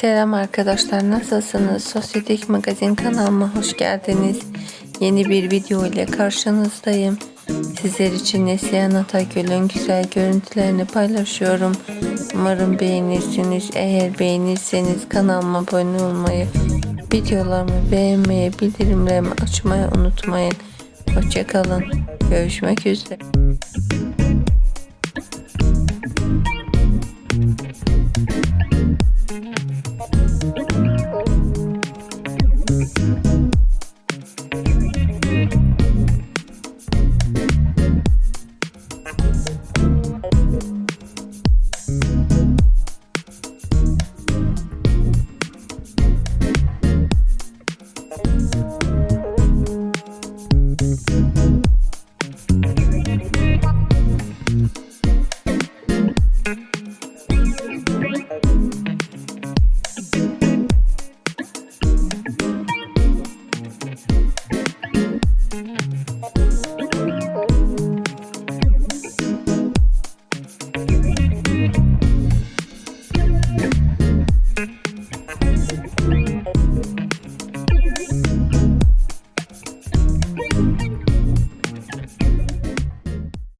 Selam arkadaşlar nasılsınız? Sosyetik Magazin kanalıma hoş geldiniz. Yeni bir video ile karşınızdayım. Sizler için Neslihan Atagül'ün güzel görüntülerini paylaşıyorum. Umarım beğenirsiniz. Eğer beğenirseniz kanalıma abone olmayı, videolarımı beğenmeyi, bildirimlerimi açmayı unutmayın. Hoşçakalın. Görüşmek üzere.